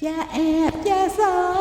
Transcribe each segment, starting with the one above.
Yeah, and yes, oh.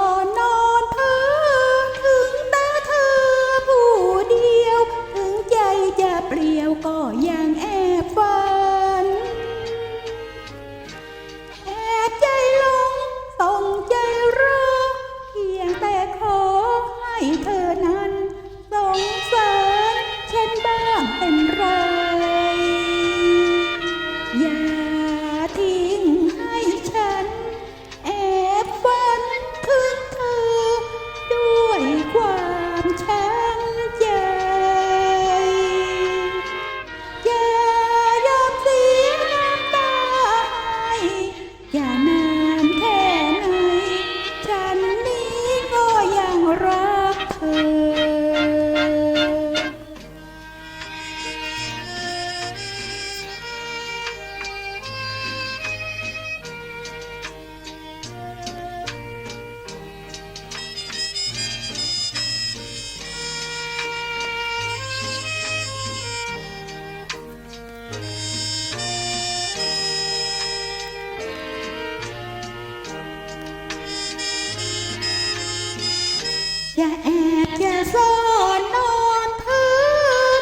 honra. อย่าแอบอย่าซ่อนนอนเธอ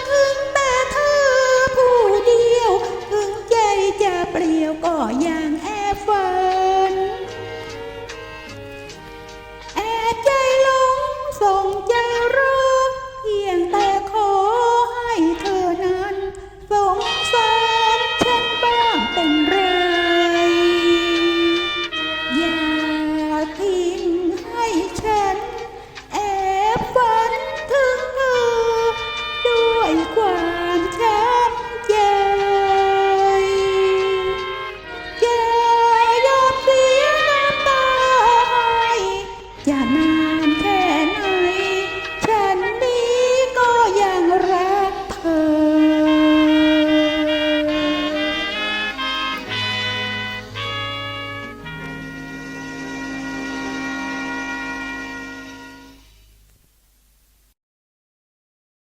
ถึงแต่เธอผู้เดียว ถึงใจจะเปลี่ยวก็ยังแอบฝัน อย่าหน้า